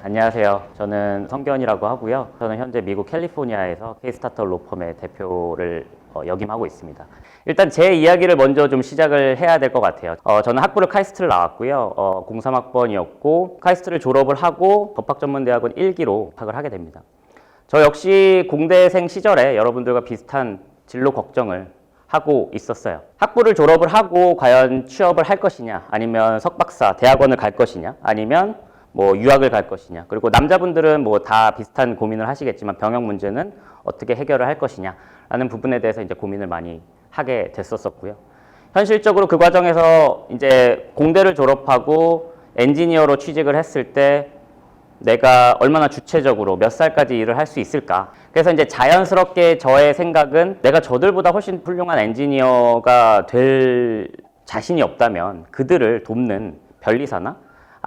안녕하세요. 저는 성견이라고 하고요. 저는 현재 미국 캘리포니아에서 K-스타터 로펌의 대표를 어, 역임하고 있습니다. 일단 제 이야기를 먼저 좀 시작을 해야 될 것 같아요. 어, 저는 학부를 카이스트를 나왔고요. 어, 03학번이었고 카이스트를 졸업을 하고 법학전문대학원 1기로 합학을 하게 됩니다. 저 역시 공대생 시절에 여러분들과 비슷한 진로 걱정을 하고 있었어요. 학부를 졸업을 하고 과연 취업을 할 것이냐, 아니면 석박사, 대학원을 갈 것이냐, 아니면 뭐 유학을 갈 것이냐. 그리고 남자분들은 뭐 다 비슷한 고민을 하시겠지만 병역 문제는 어떻게 해결을 할 것이냐라는 부분에 대해서 이제 고민을 많이 하게 됐었었고요. 현실적으로 그 과정에서 이제 공대를 졸업하고 엔지니어로 취직을 했을 때 내가 얼마나 주체적으로 몇 살까지 일을 할 수 있을까. 그래서 이제 자연스럽게 저의 생각은 내가 저들보다 훨씬 훌륭한 엔지니어가 될 자신이 없다면 그들을 돕는 변리사나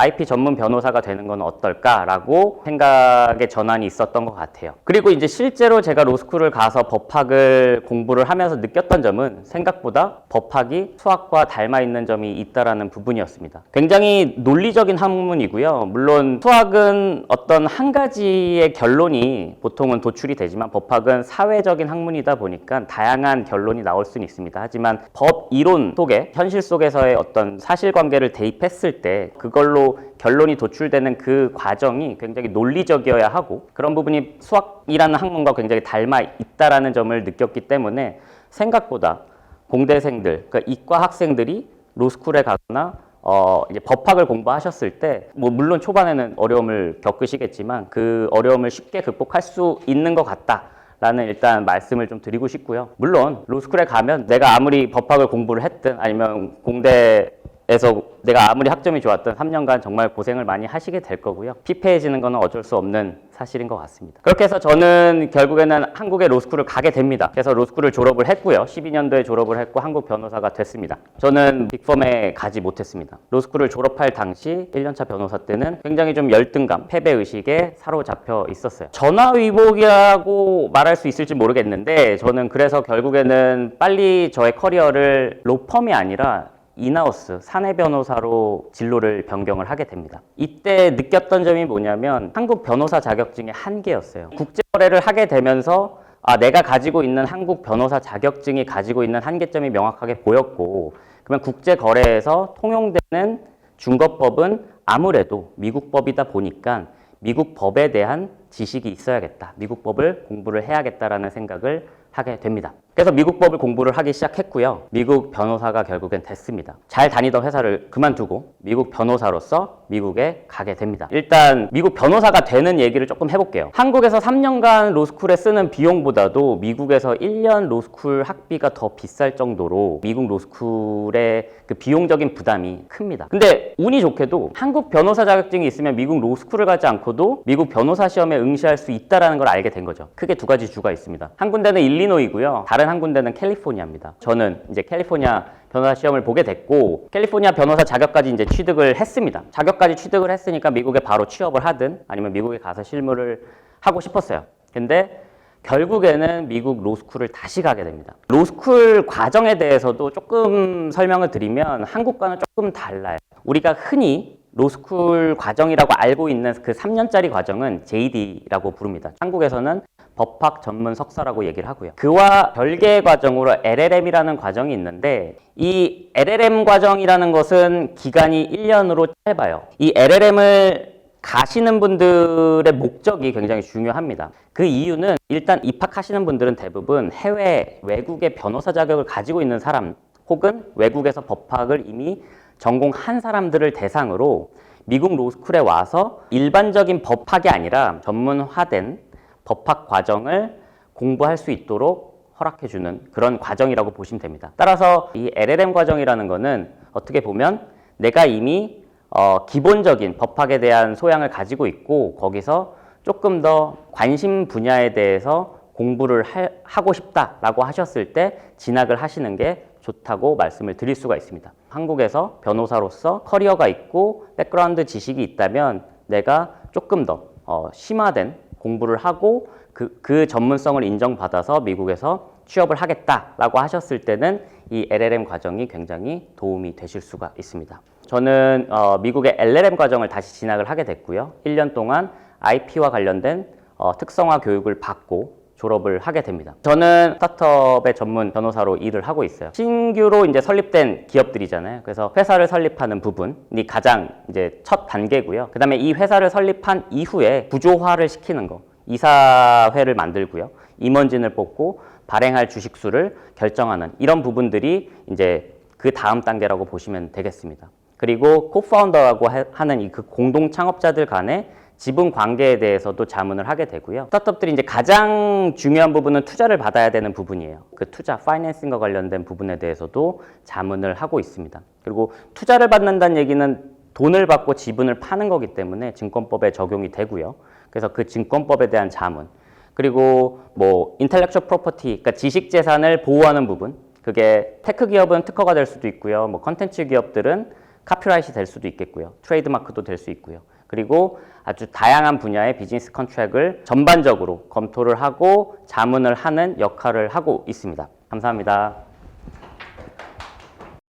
IP 전문 변호사가 되는 건 어떨까라고 생각의 전환이 있었던 것 같아요. 그리고 이제 실제로 제가 로스쿨을 가서 법학을 공부를 하면서 느꼈던 점은 생각보다 법학이 수학과 닮아 있는 점이 있다라는 부분이었습니다. 굉장히 논리적인 학문이고요. 물론 수학은 어떤 한 가지의 결론이 보통은 도출이 되지만 법학은 사회적인 학문이다 보니까 다양한 결론이 나올 수는 있습니다. 하지만 법 이론 속에 현실 속에서의 어떤 사실관계를 대입했을 때 그걸로 결론이 도출되는 그 과정이 굉장히 논리적이어야 하고 그런 부분이 수학이라는 학문과 굉장히 닮아 있다라는 점을 느꼈기 때문에 생각보다 공대생들, 그러니까 이과 학생들이 로스쿨에 가거나 어, 이제 법학을 공부하셨을 때, 뭐, 물론 초반에는 어려움을 겪으시겠지만, 그 어려움을 쉽게 극복할 수 있는 것 같다. 라는 일단 말씀을 좀 드리고 싶고요. 물론, 로스쿨에 가면 내가 아무리 법학을 공부를 했든 아니면 공대 에서 내가 아무리 학점이 좋았던 3년간 정말 고생을 많이 하시게 될 거고요. 피폐해지는 거는 어쩔 수 없는 사실인 것 같습니다. 그렇게 해서 저는 결국에는 한국의 로스쿨을 가게 됩니다. 그래서 로스쿨을 졸업을 했고요. 12년도에 졸업을 했고 한국 변호사가 됐습니다. 저는 빅펌에 가지 못했습니다. 로스쿨을 졸업할 당시 1년차 변호사 때는 굉장히 좀 열등감, 패배 의식에 사로잡혀 있었어요. 전화위복이라고 말할 수 있을지 모르겠는데 저는 그래서 결국에는 빨리 저의 커리어를 로펌이 아니라 인하우스 사내 변호사로 진로를 변경을 하게 됩니다. 이때 느꼈던 점이 뭐냐면 한국 변호사 자격증의 한계였어요. 국제 거래를 하게 되면서 아, 내가 가지고 있는 한국 변호사 자격증이 가지고 있는 한계점이 명확하게 보였고 그러면 국제 거래에서 통용되는 중거법은 아무래도 미국 법이다 보니까 미국 법에 대한 지식이 있어야겠다. 미국 법을 공부를 해야겠다라는 생각을 하게 됩니다. 그래서 미국 법을 공부를 하기 시작했고요. 미국 변호사가 결국엔 됐습니다. 잘 다니던 회사를 그만두고 미국 변호사로서 미국에 가게 됩니다. 일단 미국 변호사가 되는 얘기를 조금 해볼게요. 한국에서 3년간 로스쿨에 쓰는 비용보다도 미국에서 1년 로스쿨 학비가 더 비쌀 정도로 미국 로스쿨의 그 비용적인 부담이 큽니다. 근데 운이 좋게도 한국 변호사 자격증이 있으면 미국 로스쿨을 가지 않고도 미국 변호사 시험에 응시할 수 있다라는 걸 알게 된 거죠. 크게 두 가지 주가 있습니다. 한 군데는 일리노이고요. 다른 한 군데는 캘리포니아입니다. 저는 이제 캘리포니아 변호사 시험을 보게 됐고 캘리포니아 변호사 자격까지 이제 취득을 했습니다. 자격까지 취득을 했으니까 미국에 바로 취업을 하든 아니면 미국에 가서 실무를 하고 싶었어요. 근데 결국에는 미국 로스쿨을 다시 가게 됩니다. 로스쿨 과정에 대해서도 조금 설명을 드리면 한국과는 조금 달라요. 우리가 흔히 로스쿨 과정이라고 알고 있는 그 3년짜리 과정은 JD라고 부릅니다. 한국에서는 법학 전문 석사라고 얘기를 하고요. 그와 별개의 과정으로 LLM이라는 과정이 있는데 이 LLM 과정이라는 것은 기간이 1년으로 짧아요. 이 LLM을 가시는 분들의 목적이 굉장히 중요합니다. 그 이유는 일단 입학하시는 분들은 대부분 해외 외국의 변호사 자격을 가지고 있는 사람 혹은 외국에서 법학을 이미 전공한 사람들을 대상으로 미국 로스쿨에 와서 일반적인 법학이 아니라 전문화된 법학 과정을 공부할 수 있도록 허락해주는 그런 과정이라고 보시면 됩니다. 따라서 이 LLM 과정이라는 거는 어떻게 보면 내가 이미 어, 기본적인 법학에 대한 소양을 가지고 있고 거기서 조금 더 관심 분야에 대해서 공부를 하, 하고 싶다라고 하셨을 때 진학을 하시는 게 좋다고 말씀을 드릴 수가 있습니다. 한국에서 변호사로서 커리어가 있고 백그라운드 지식이 있다면 내가 조금 더 어, 심화된 공부를 하고 그, 그 전문성을 인정받아서 미국에서 취업을 하겠다라고 하셨을 때는 이 LLM 과정이 굉장히 도움이 되실 수가 있습니다. 저는 어, 미국의 LLM 과정을 다시 진학을 하게 됐고요. 1년 동안 IP와 관련된 어, 특성화 교육을 받고 졸업을 하게 됩니다. 저는 스타트업의 전문 변호사로 일을 하고 있어요. 신규로 이제 설립된 기업들이잖아요. 그래서 회사를 설립하는 부분이 가장 이제 첫 단계고요. 그 다음에 이 회사를 설립한 이후에 구조화를 시키는 거. 이사회를 만들고요. 임원진을 뽑고 발행할 주식수를 결정하는 이런 부분들이 이제 그 다음 단계라고 보시면 되겠습니다. 그리고 코파운더라고 하- 하는 이 그 공동 창업자들 간의 지분 관계에 대해서도 자문을 하게 되고요. 스타트업들이 이제 가장 중요한 부분은 투자를 받아야 되는 부분이에요. 그 투자, 파이낸싱과 관련된 부분에 대해서도 자문을 하고 있습니다. 그리고 투자를 받는다는 얘기는 돈을 받고 지분을 파는 거기 때문에 증권법에 적용이 되고요. 그래서 그 증권법에 대한 자문, 그리고 뭐 인텔렉츄얼 프로퍼티, 그러니까 지식 재산을 보호하는 부분, 그게 테크 기업은 특허가 될 수도 있고요. 뭐 컨텐츠 기업들은 카피라이트이 될 수도 있겠고요. 트레이드 마크도 될 수 있고요. 그리고 아주 다양한 분야의 비즈니스 컨트랙을 전반적으로 검토를 하고 자문을 하는 역할을 하고 있습니다. 감사합니다.